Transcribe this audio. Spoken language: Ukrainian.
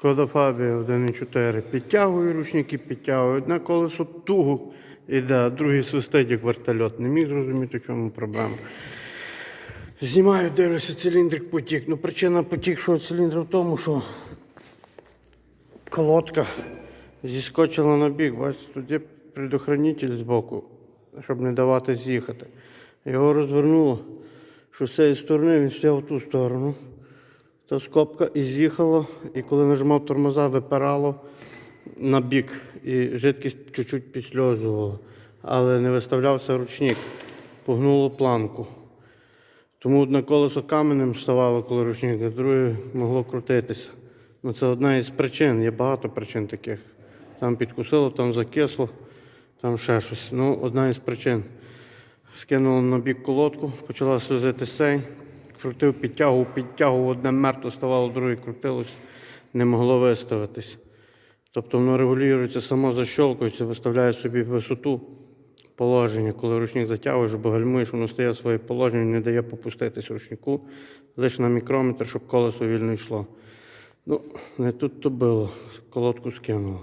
Шкода Фабія 1.4. Підтягую ручники, підтягую. Одне колесо туго йде, а другий свистить як вертольот. Не міг зрозуміти, в чому проблема. Знімаю, дивлюся, циліндрик потік. Ну, причина потікшого циліндра в тому, що колодка зіскочила на бік. Бачите, тут є предохранитель збоку, щоб не давати з'їхати. Його розвернуло, що з цієї сторони він стояв в ту сторону. Та скобка і з'їхала, і коли нажимав тормоза, випирало на бік, і жидкість чуть-чуть підсльозувала. Але не виставлявся ручник, погнуло планку. Тому одне колесо каменем ставало, коли ручник, а друге могло крутитися. Ну, це одна із причин, є багато причин таких. Там підкусило, там закисло, там ще щось. Ну, одна із причин. Скинуло на бік колодку, почала сльозити сей, крутив, підтягував, підтягував, одне мертво ставало, друге крутилось, не могло виставитись. Тобто воно регулюється само защолкується, виставляє собі висоту положення. Коли ручник затягуєш або гальмуєш, воно стає своє положення, не дає попуститись ручнику, лише на мікрометр, щоб колесо вільно йшло. Ну, не тут то було, колодку скинуло.